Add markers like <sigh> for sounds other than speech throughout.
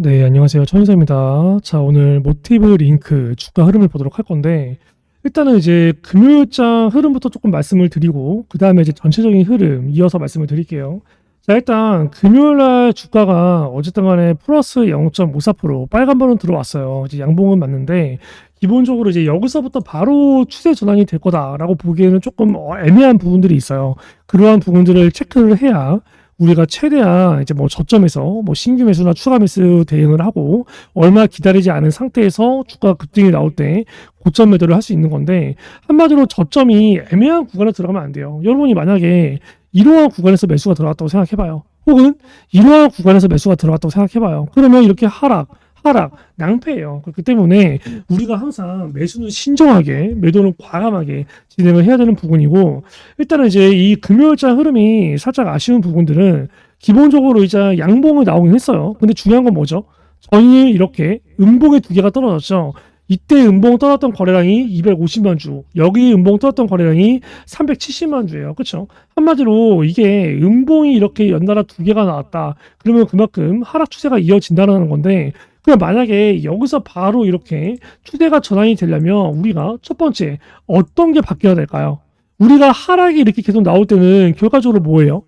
네, 안녕하세요. 천유사입니다. 자, 오늘 모티브 링크 주가 흐름을 보도록 할 건데, 일단은 이제 금요일장 흐름부터 조금 말씀을 드리고, 그 다음에 이제 전체적인 흐름 이어서 말씀을 드릴게요. 자, 일단 금요일날 주가가 어쨌든 간에 플러스 0.54% 빨간 번은 들어왔어요. 이제 양봉은 맞는데, 기본적으로 이제 여기서부터 바로 추세 전환이 될 거다라고 보기에는 조금 어, 애매한 부분들이 있어요. 그러한 부분들을 체크를 해야 우리가 최대한 이제 뭐 저점에서 뭐 신규 매수나 추가 매수 대응을 하고 얼마 기다리지 않은 상태에서 주가 급등이 나올 때 고점 매도를 할 수 있는 건데 한마디로 저점이 애매한 구간에 들어가면 안 돼요. 여러분이 만약에 이러한 구간에서 매수가 들어왔다고 생각해봐요. 혹은 이러한 구간에서 매수가 들어왔다고 생각해봐요. 그러면 이렇게 하락, 하락, 낭패예요. 그렇기 때문에 우리가 항상 매수는 신중하게, 매도는 과감하게 진행을 해야 되는 부분이고 일단은 이제 이 금요일장 흐름이 살짝 아쉬운 부분들은 기본적으로 이제 양봉이 나오긴 했어요. 근데 중요한 건 뭐죠? 전일 이렇게 음봉의 두 개가 떨어졌죠. 이때 음봉 떨었던 거래량이 250만 주, 여기 음봉 떨었던 거래량이 370만 주예요. 그렇죠? 한마디로 이게 음봉이 이렇게 연달아 두 개가 나왔다. 그러면 그만큼 하락 추세가 이어진다는 건데 그럼 만약에 여기서 바로 이렇게 추세가 전환이 되려면 우리가 첫 번째 어떤 게 바뀌어야 될까요? 우리가 하락이 이렇게 계속 나올 때는 결과적으로 뭐예요?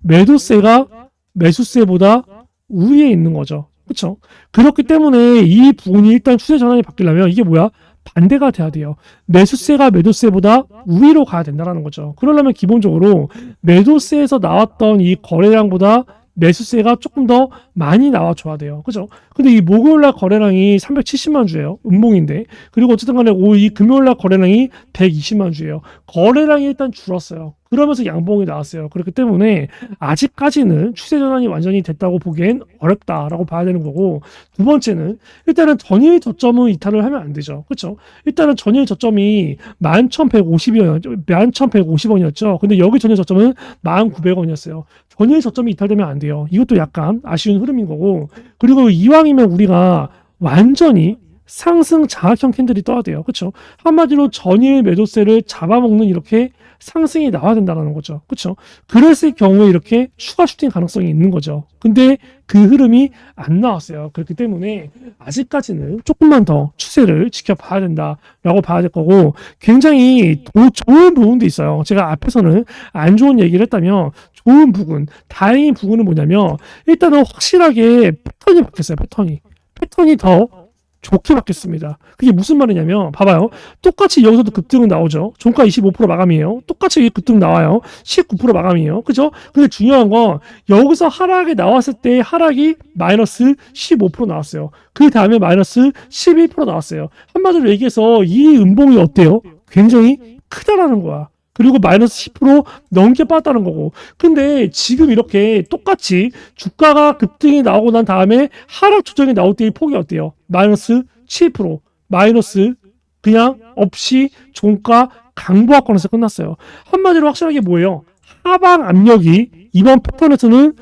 매도세가 매수세보다 우위에 있는 거죠. 그렇죠? 그렇기 때문에 이 부분이 일단 추세 전환이 바뀌려면 이게 뭐야? 반대가 돼야 돼요. 매수세가 매도세보다 우위로 가야 된다는 거죠. 그러려면 기본적으로 매도세에서 나왔던 이 거래량보다 매수세가 조금 더 많이 나와줘야 돼요. 그죠? 근데 이 목요일날 거래량이 370만 주예요. 음봉인데. 그리고 어쨌든 간에 이 금요일날 거래량이 120만 주예요. 거래량이 일단 줄었어요. 그러면서 양봉이 나왔어요. 그렇기 때문에 아직까지는 추세 전환이 완전히 됐다고 보기엔 어렵다라고 봐야 되는 거고 두 번째는 일단은 전일 저점은 이탈을 하면 안 되죠. 그렇죠? 일단은 전일 저점이 11,150원, 11,150원이었죠. 근데 여기 전일 저점은 1,900원이었어요. 전일 저점이 이탈되면 안 돼요. 이것도 약간 아쉬운 흐름인 거고 그리고 이왕이면 우리가 완전히 상승 장악형 캔들이 떠야 돼요. 그렇죠? 한마디로 전일 매도세를 잡아먹는 이렇게 상승이 나와야 된다는 거죠. 그렇죠? 그랬을 경우에 이렇게 추가 슈팅 가능성이 있는 거죠. 근데 그 흐름이 안 나왔어요. 그렇기 때문에 아직까지는 조금만 더 추세를 지켜봐야 된다라고 봐야 될 거고 굉장히 도, 좋은 부분도 있어요. 제가 앞에서는 안 좋은 얘기를 했다면 좋은 부분, 다행인 부분은 뭐냐면 일단은 확실하게 패턴이 바뀌었어요. 패턴이. 패턴이 더 좋게 바뀌었습니다. 그게 무슨 말이냐면 봐봐요. 똑같이 여기서도 급등은 나오죠. 종가 25% 마감이에요. 똑같이 급등 나와요. 19% 마감이에요. 그죠? 근데 중요한 건 여기서 하락이 나왔을 때 하락이 마이너스 15% 나왔어요. 그 다음에 마이너스 12% 나왔어요. 한마디로 얘기해서 이 음봉이 어때요? 굉장히 크다라는 거야. 그리고 마이너스 10% 넘게 빠졌다는 거고. 근데 지금 이렇게 똑같이 주가가 급등이 나오고 난 다음에 하락 조정이 나올 때의 폭이 어때요? 마이너스 7%, 마이너스 그냥 없이 종가 강보합권에서 끝났어요. 한마디로 확실하게 뭐예요? 하방 압력이 이번 패턴에서는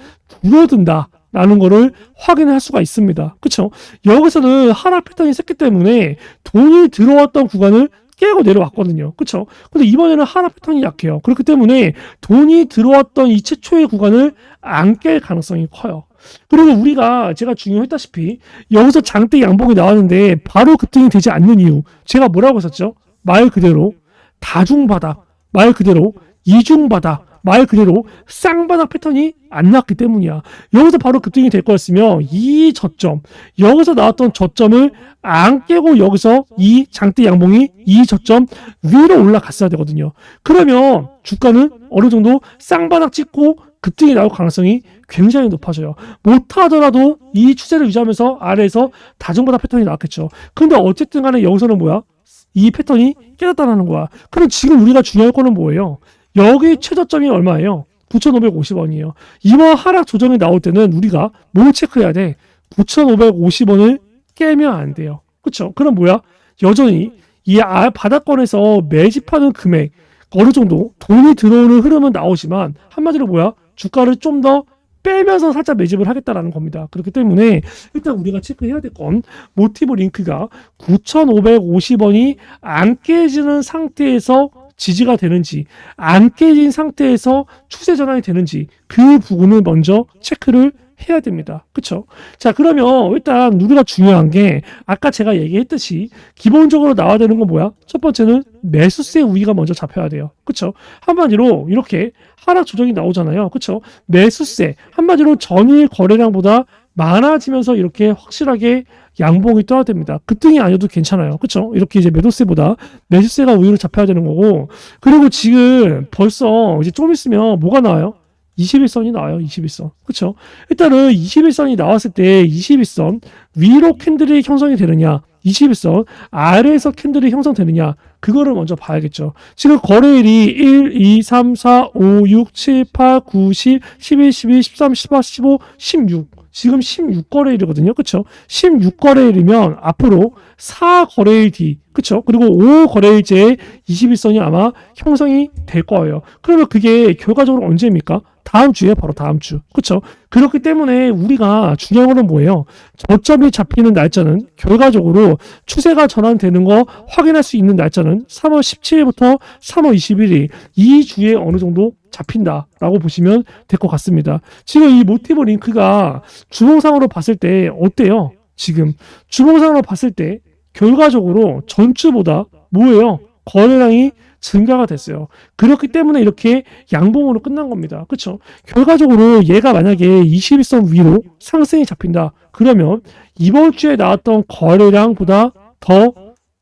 줄어든다. 라는 거를 확인할 수가 있습니다. 그쵸? 여기서는 하락 패턴이 셌기 때문에 돈이 들어왔던 구간을 깨고 내려왔거든요. 그쵸? 근데 이번에는 하락 패턴이 약해요. 그렇기 때문에 돈이 들어왔던 이 최초의 구간을 안 깰 가능성이 커요. 그리고 우리가 제가 중요했다시피 여기서 장대 양봉이 나왔는데 바로 급등이 되지 않는 이유 제가 뭐라고 했었죠? 말 그대로 다중바닥 말 그대로 이중바닥 말 그대로 쌍바닥 패턴이 안 나왔기 때문이야. 여기서 바로 급등이 될 거였으면 이 저점, 여기서 나왔던 저점을 안 깨고 여기서 이 장대 양봉이 이 저점 위로 올라갔어야 되거든요. 그러면 주가는 어느 정도 쌍바닥 찍고 급등이 나올 가능성이 굉장히 높아져요. 못하더라도 이 추세를 유지하면서 아래에서 다중바닥 패턴이 나왔겠죠. 근데 어쨌든 간에 여기서는 뭐야? 이 패턴이 깨졌다는 거야. 그럼 지금 우리가 중요할 거는 뭐예요? 여기 최저점이 얼마예요? 9,550원이에요. 이번 하락 조정이 나올 때는 우리가 뭘 체크해야 돼? 9,550원을 깨면 안 돼요. 그쵸? 그럼 뭐야? 여전히 이 아, 바닥권에서 매집하는 금액 어느 정도 돈이 들어오는 흐름은 나오지만 한마디로 뭐야? 주가를 좀 더 빼면서 살짝 매집을 하겠다라는 겁니다. 그렇기 때문에 일단 우리가 체크해야 될 건 모티브 링크가 9,550원이 안 깨지는 상태에서 지지가 되는지 안 깨진 상태에서 추세 전환이 되는지 그 부분을 먼저 체크를 해야 됩니다. 그쵸? 자, 그러면 일단 우리가 중요한 게 아까 제가 얘기했듯이 기본적으로 나와야 되는 건 뭐야? 첫 번째는 매수세 우위가 먼저 잡혀야 돼요. 그쵸? 한마디로 이렇게 하락 조정이 나오잖아요. 그쵸? 매수세 한마디로 전일 거래량보다 많아지면서 이렇게 확실하게 양봉이 떠야 됩니다. 급등이 아니어도 괜찮아요. 그쵸? 이렇게 이제 매도세보다 매수세가 우위로 잡혀야 되는 거고 그리고 지금 벌써 이제 좀 있으면 뭐가 나와요? 21선이 나와요. 21선. 그쵸? 일단은 21선이 나왔을 때 21선 위로 캔들이 형성이 되느냐 21선 아래에서 캔들이 형성되느냐 그거를 먼저 봐야겠죠. 지금 거래일이 1, 2, 3, 4, 5, 6, 7, 8, 9, 10, 11, 12, 13, 14, 15, 16 지금 16거래일이거든요. 그쵸? 16거래일이면 앞으로 4거래일 뒤, 그쵸? 그리고 5거래일째 21선이 아마 형성이 될 거예요. 그러면 그게 결과적으로 언제입니까? 다음 주에 바로 다음 주. 그쵸? 그렇기 때문에 우리가 중요한 거는 뭐예요? 저점이 잡히는 날짜는 결과적으로 추세가 전환되는 거 확인할 수 있는 날짜는 3월 17일부터 3월 21일 이 주에 어느 정도 잡힌다라고 보시면 될 것 같습니다. 지금 이 모티브 링크가 주봉상으로 봤을 때 어때요? 지금 주봉상으로 봤을 때 결과적으로 전주보다 뭐예요? 거래량이 증가가 됐어요. 그렇기 때문에 이렇게 양봉으로 끝난 겁니다. 그렇죠? 결과적으로 얘가 만약에 21선 위로 상승이 잡힌다. 그러면 이번 주에 나왔던 거래량보다 더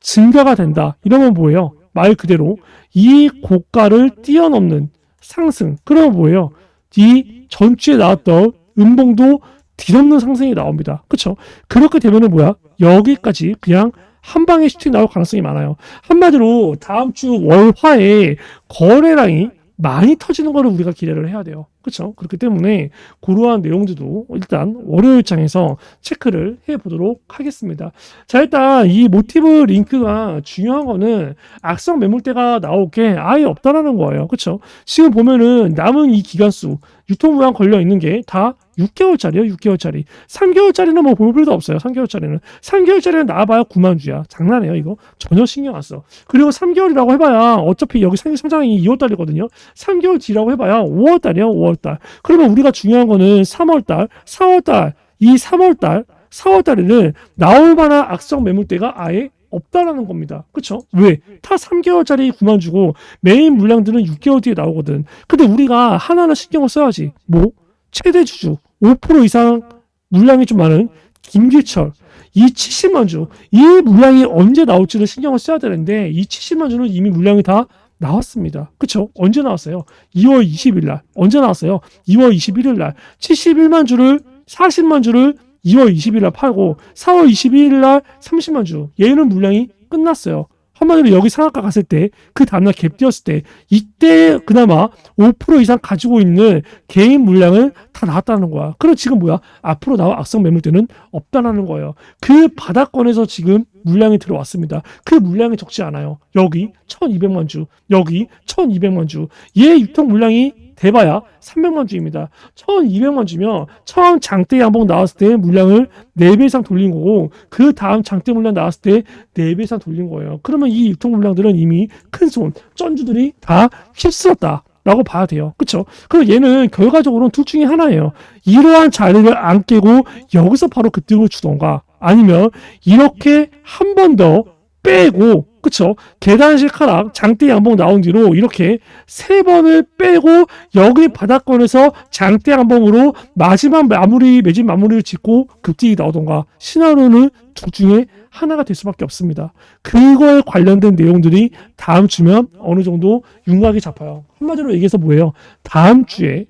증가가 된다. 이러면 뭐예요? 말 그대로 이 고가를 뛰어넘는 상승. 그러면 뭐예요? 이 전주에 나왔던 음봉도 뒤덮는 상승이 나옵니다. 그렇죠? 그렇게 되면은 뭐야? 여기까지 그냥 한 방에 슈팅 나올 가능성이 많아요. 한마디로 다음 주 월화에 거래량이 많이 터지는 거를 우리가 기대를 해야 돼요. 그렇죠? 그렇기 때문에 그러한 내용들도 일단 월요일 장에서 체크를 해 보도록 하겠습니다. 자, 일단 이 모티브 링크가 중요한 거는 악성 매물대가 나올 게 아예 없다라는 거예요. 그렇죠? 지금 보면은 남은 이 기간수 유통 무한 걸려 있는 게 다 6개월짜리요, 6개월짜리. 3개월짜리는 뭐 볼 필요도 없어요. 3개월짜리는. 3개월짜리는 나와봐야 9만 주야. 장난해요, 이거. 전혀 신경 안 써. 그리고 3개월이라고 해봐야 어차피 여기 상- 상장이 2월 달이거든요. 3개월 뒤라고 해봐야 5월 달이요, 5월 달. 그러면 우리가 중요한 거는 3월 달, 4월 달, 이 3월 달, 4월 달에는 나올 만한 악성 매물대가 아예 없다라는 겁니다. 그쵸? 왜? 다 3개월짜리 9만 주고 메인 물량들은 6개월 뒤에 나오거든. 근데 우리가 하나는 신경을 써야지. 뭐? 최대 주주 5% 이상 물량이 좀 많은 김길철 이 70만 주 이 물량이 언제 나올지를 신경을 써야 되는데 이 70만 주는 이미 물량이 다 나왔습니다. 그쵸? 언제 나왔어요? 2월 20일 날. 언제 나왔어요? 2월 21일 날. 71만 주를 40만 주를 2월 20일 날 팔고 4월 22일 날 30만 주. 얘는 물량이 끝났어요. 한마디로 여기 상한가 갔을 때 그 다음날 갭 뛰었을 때 이때 그나마 5% 이상 가지고 있는 개인 물량은 다 나왔다는 거야. 그럼 지금 뭐야? 앞으로 나올 악성 매물대는 없다라는 거예요. 그 바닥권에서 지금 물량이 들어왔습니다. 그 물량이 적지 않아요. 여기 1200만 주, 여기 1200만 주. 얘 유통 물량이 대봐야 300만 주입니다. 1200만 주면 처음 장대 양봉 나왔을 때 물량을 4배 이상 돌린 거고 그 다음 장대 물량 나왔을 때 4배 이상 돌린 거예요. 그러면 이 유통 물량들은 이미 큰 손, 쩐주들이 다 휩쓸었다. 라고 봐야 돼요. 그쵸? 그럼 얘는 결과적으로는 둘 중에 하나예요. 이러한 자리를 안 깨고 여기서 바로 급등을 주던가 아니면 이렇게 한 번 더 빼고 그쵸? 계단식 하락, 장대 양봉 나온 뒤로 이렇게 세 번을 빼고 여기 바닥권에서 장대 양봉으로 마지막 마무리, 매진 마무리를 짓고 급등이 나오던가 시나리오는 둘 중에 하나가 될 수밖에 없습니다. 그거에 관련된 내용들이 다음 주면 어느 정도 윤곽이 잡혀요. 한마디로 얘기해서 뭐예요? 다음 주에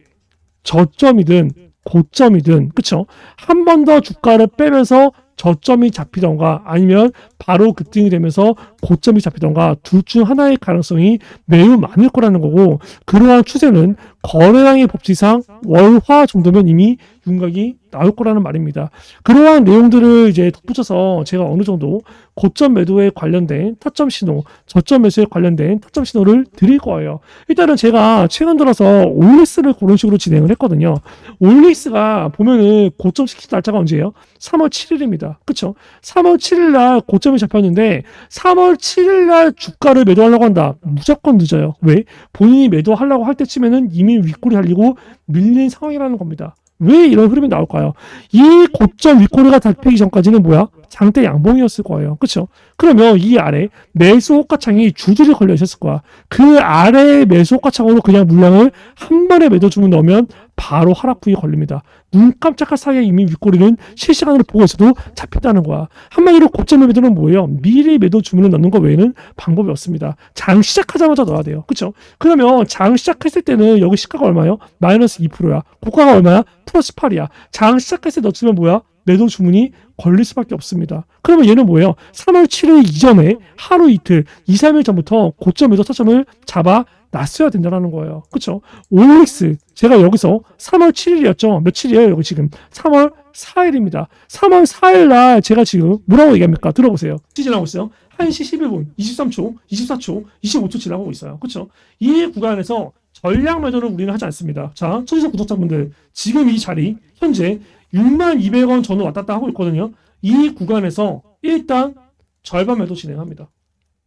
저점이든 고점이든 그쵸? 한 번 더 주가를 빼면서 저점이 잡히던가 아니면 바로 급등이 되면서 고점이 잡히던가 둘 중 하나의 가능성이 매우 많을 거라는 거고 그러한 추세는 거래량의 법칙상 월화 정도면 이미 윤곽이 나올 거라는 말입니다. 그러한 내용들을 이제 덧붙여서 제가 어느 정도 고점 매도에 관련된 타점 신호, 저점 매수에 관련된 타점 신호를 드릴 거예요. 일단은 제가 최근 들어서 올리스를 그런 식으로 진행을 했거든요. 올리스가 보면은 고점 시킨 날짜가 언제예요? 3월 7일입니다. 그쵸? 3월 7일 날 고점 이 잡혔는데 3월 7일 날 주가를 매도하려고 한다. 무조건 늦어요. 왜? 본인이 매도하려고 할 때쯤에는 이미 윗골이 달리고 밀린 상황이라는 겁니다. 왜 이런 흐름이 나올까요? 이 고점 윗꼬리가 잡히기 전까지는 뭐야? 장대 양봉이었을 거예요. 그렇죠? 그러면 이 아래 매수 호가창이 줄줄이 걸려 있었을 거야. 그 아래 매수 호가창으로 그냥 물량을 한 번에 매도 주문 넣으면 바로 하락부위 걸립니다. 눈 깜짝할 사이에 이미 윗꼬리는 실시간으로 보고 있어도 잡혔다는 거야. 한마디로 고점 매도는 뭐예요? 미리 매도 주문을 넣는 것 외에는 방법이 없습니다. 장 시작하자마자 넣어야 돼요. 그렇죠? 그러면 장 시작했을 때는 여기 시가가 얼마요? 마이너스 2%야. 고가가 얼마야? 플러스 8이야. 장 시작했을 때 넣으면 뭐야? 매도 주문이 걸릴 수밖에 없습니다. 그러면 얘는 뭐예요? 3월 7일 이전에 하루 이틀, 2, 3일 전부터 고점 매도 타점을 잡아 놨어야 된다는 거예요. 그쵸? OX, 제가 여기서 3월 7일이었죠? 며칠이에요? 여기 지금 3월 4일입니다. 3월 4일 날 제가 지금 뭐라고 얘기합니까? 들어보세요. 지나고 있어요. 1시 11분, 23초, 24초, 25초 지나고 있어요. 그쵸? 이 구간에서 전략 매도를 우리는 하지 않습니다. 자, 천지석 구독자분들, 지금 이 자리, 현재 6만 200원 전후 왔다 갔다 하고 있거든요. 이 구간에서 일단 절반 매도 진행합니다.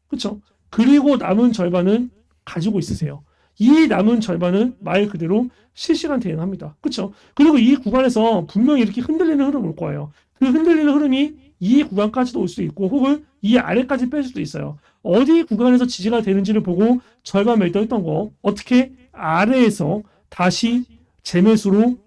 그쵸? 그리고 남은 절반은 가지고 있으세요. 이 남은 절반은 말 그대로 실시간 대응합니다. 그쵸? 그리고 이 구간에서 분명히 이렇게 흔들리는 흐름 올 거예요. 그 흔들리는 흐름이 이 구간까지도 올 수도 있고 혹은 이 아래까지 뺄 수도 있어요. 어디 구간에서 지지가 되는지를 보고 절반 매도했던 거 어떻게 아래에서 다시 재매수로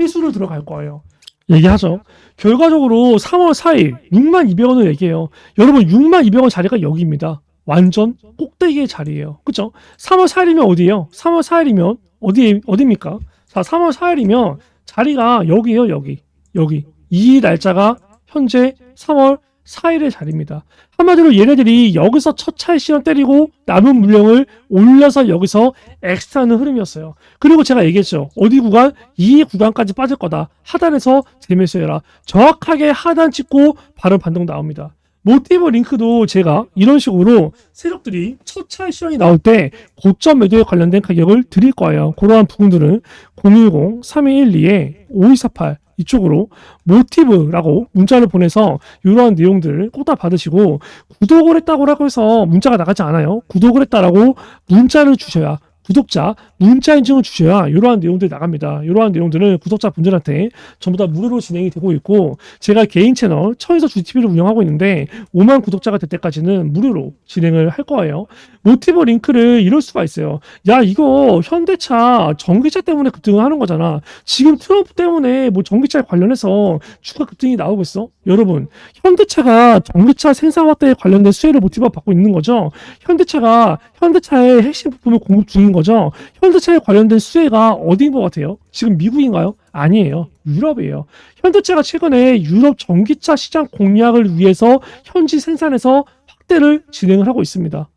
회수로 들어갈 거예요. 얘기하죠. 결과적으로 3월 4일 6만 200원을 얘기해요. 여러분 6만 200원 자리가 여기입니다. 완전 꼭대기의 자리예요. 그쵸? 3월 4일이면 어디예요? 3월 4일이면 어디 어디입니까? 자, 3월 4일이면 자리가 여기예요, 여기. 여기. 이 날짜가 현재 3월 4일의 자리입니다. 한마디로 얘네들이 여기서 첫 차의 시험 때리고 남은 물량을 올려서 여기서 엑스트라는 흐름이었어요. 그리고 제가 얘기했죠. 어디 구간? 이 구간까지 빠질 거다. 하단에서 재매수해라. 정확하게 하단 찍고 바로 반동 나옵니다. 모티브 링크도 제가 이런 식으로 세력들이 첫 차의 시황이 나올 때 고점 매도에 관련된 가격을 드릴 거예요. 그러한 부분들은 010-3212-5248 이쪽으로 모티브라고 문자를 보내서 이러한 내용들을 꼭 다 받으시고 구독을 했다고 해서 문자가 나가지 않아요. 구독을 했다라고 문자를 주셔야 구독자 문자 인증을 주셔야 이러한 내용들이 나갑니다. 이러한 내용들은 구독자 분들한테 전부 다 무료로 진행이 되고 있고 제가 개인 채널 천에서 주TV를 운영하고 있는데 5만 구독자가 될 때까지는 무료로 진행을 할 거예요. 모티브 링크를 이럴 수가 있어요. 야 이거 현대차 전기차 때문에 급등을 하는 거잖아. 지금 트럼프 때문에 뭐 전기차에 관련해서 주가 급등이 나오고 있어. 여러분 현대차가 전기차 생산 확대에 관련된 수혜를 모티브가 받고 있는 거죠. 현대차가 현대차의 핵심 부품을 공급 중인 거죠. 현대차에 관련된 수혜가 어디인 것 같아요? 지금 미국인가요? 아니에요. 유럽이에요. 현대차가 최근에 유럽 전기차 시장 공략을 위해서 현지 생산에서 확대를 진행을 하고 있습니다.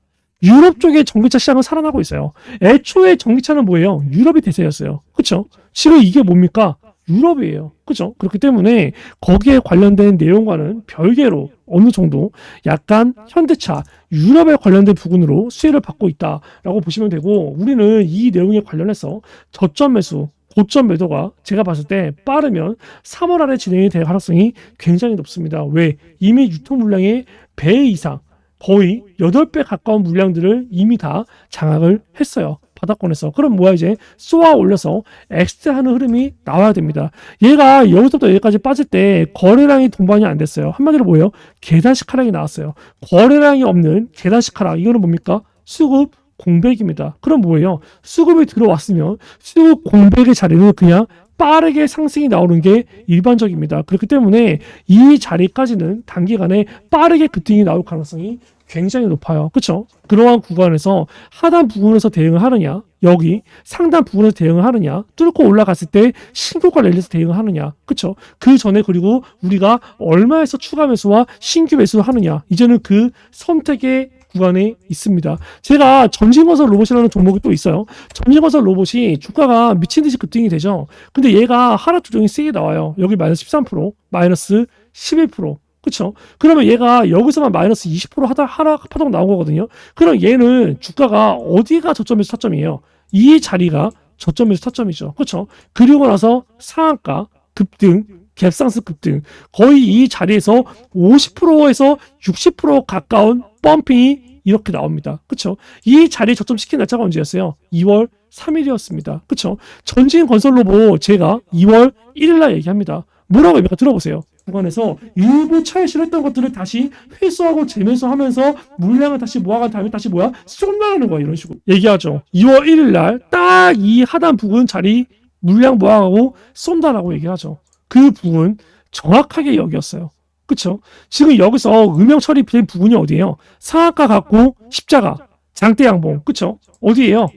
유럽 쪽의 전기차 시장은 살아나고 있어요. 애초에 전기차는 뭐예요? 유럽이 대세였어요. 그쵸? 지금 이게 뭡니까? 유럽이에요. 그죠? 그렇기 때문에 거기에 관련된 내용과는 별개로 어느 정도 약간 현대차, 유럽에 관련된 부분으로 수혜를 받고 있다라고 보시면 되고 우리는 이 내용에 관련해서 저점 매수, 고점 매도가 제가 봤을 때 빠르면 3월 안에 진행이 될 가능성이 굉장히 높습니다. 왜? 이미 유통 물량의 배 이상 거의 8배 가까운 물량들을 이미 다 장악을 했어요. 바닥권에서. 그럼 뭐야 이제 쏘아 올려서 엑스트 하는 흐름이 나와야 됩니다. 얘가 여기서부터 여기까지 빠질 때 거래량이 동반이 안 됐어요. 한마디로 뭐예요? 계단식 하락이 나왔어요. 거래량이 없는 계단식 하락. 이거는 뭡니까? 수급 공백입니다. 그럼 뭐예요? 수급이 들어왔으면 수급 공백의 자리는 그냥 빠르게 상승이 나오는 게 일반적입니다. 그렇기 때문에 이 자리까지는 단기간에 빠르게 급등이 나올 가능성이 굉장히 높아요. 그렇죠? 그러한 구간에서 하단 부분에서 대응을 하느냐, 여기 상단 부분에서 대응을 하느냐, 뚫고 올라갔을 때 신고가 랠리에서 대응을 하느냐, 그렇죠? 그 전에 그리고 우리가 얼마에서 추가 매수와 신규 매수를 하느냐, 이제는 그 선택의 구간에 있습니다. 제가 전진건설 로봇이라는 종목이 또 있어요. 전진건설 로봇이 주가가 미친 듯이 급등이 되죠. 근데 얘가 하락 조정이 세게 나와요. 여기 마이너스 13%, 마이너스 11%. 그쵸? 그러면 얘가 여기서만 마이너스 20% 하다, 하락 파동 나온 거거든요. 그럼 얘는 주가가 어디가 저점에서 타점이에요? 이 자리가 저점에서 타점이죠. 그쵸? 그리고 나서 상한가, 급등, 갭상승 급등 거의 이 자리에서 50%에서 60% 가까운 펌핑이 이렇게 나옵니다. 그쵸? 이 자리에 저점 시킨 날짜가 언제였어요? 2월 3일이었습니다. 그쵸? 전진 건설 로봇 제가 2월 1일 날 얘기합니다. 뭐라고 합니까? 들어보세요. 구간에서 일부 차이실했던 것들을 다시 회수하고 재매수하면서 물량을 다시 모아간 다음에 다시 뭐야? 쏜다는 거야 이런 식으로 얘기하죠. 2월 1일 날 딱 이 하단 부근 자리 물량 모아가고 쏜다라고 얘기하죠. 그 부분 정확하게 여기였어요. 그쵸? 지금 여기서 음영 처리된 부분이 어디예요? 상하가 갖고 십자가, 장대 양봉, 그쵸? 어디예요?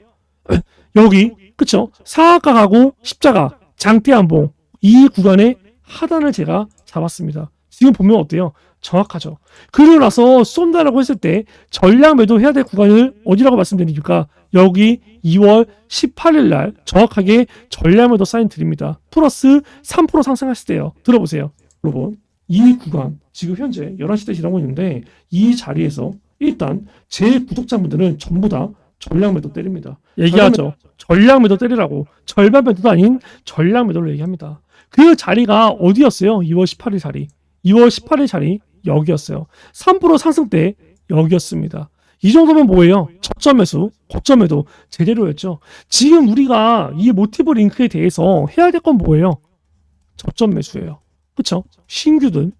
<clears throat> 여기, 그쵸? 상하가 가고 십자가, 장대 양봉 이 구간에 하단을 제가 잡았습니다. 지금 보면 어때요? 정확하죠. 그러고 나서 쏜다라고 했을 때 전량 매도해야 될 구간을 어디라고 말씀드립니까? 여기 2월 18일 날 정확하게 전량 매도 사인 드립니다. 플러스 3% 상승했을 때요. 들어보세요. 여러분, 이 구간 지금 현재 11시대 지나고 있는데 이 자리에서 일단 제 구독자분들은 전부 다 전량 매도 때립니다. 얘기하죠. 전량 매도 때리라고. 절반 매도도 아닌 전량 매도를 얘기합니다. 그 자리가 어디였어요? 2월 18일 자리. 2월 18일 자리 여기였어요. 3% 상승 때 여기였습니다. 이 정도면 뭐예요? 저점 매수, 고점 매도 제대로였죠. 지금 우리가 이 모티브 링크에 대해서 해야 될 건 뭐예요? 저점 매수예요. 그쵸? 신규든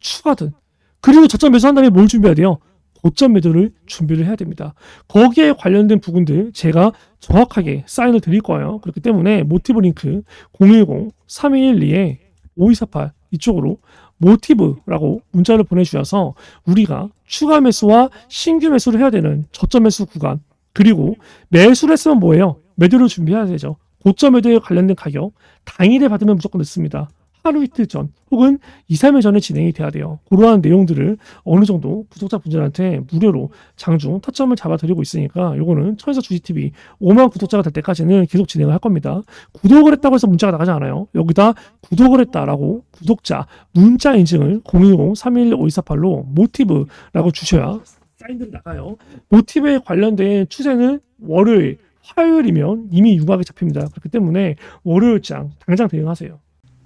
추가든 그리고 저점 매수한 다음에 뭘 준비해야 돼요? 고점 매도를 준비를 해야 됩니다. 거기에 관련된 부분들 제가 정확하게 사인을 드릴 거예요. 그렇기 때문에 모티브 링크 010-3212에 5248 이쪽으로 모티브라고 문자를 보내주셔서 우리가 추가 매수와 신규 매수를 해야 되는 저점 매수 구간 그리고 매수를 했으면 뭐예요? 매도를 준비해야 되죠. 고점 매도에 관련된 가격 당일에 받으면 무조건 늦습니다. 하루 이틀 전 혹은 2, 3일 전에 진행이 돼야 돼요. 그러한 내용들을 어느 정도 구독자분들한테 무료로 장중 타점을 잡아드리고 있으니까 요거는 천에서 주식TV 5만 구독자가 될 때까지는 계속 진행을 할 겁니다. 구독을 했다고 해서 문자가 나가지 않아요. 여기다 구독을 했다라고 구독자 문자 인증을 010-311-5248로 모티브라고 주셔야 사인들이 나가요. 모티브에 관련된 추세는 월요일, 화요일이면 이미 유각이 잡힙니다. 그렇기 때문에 월요일장 당장 대응하세요.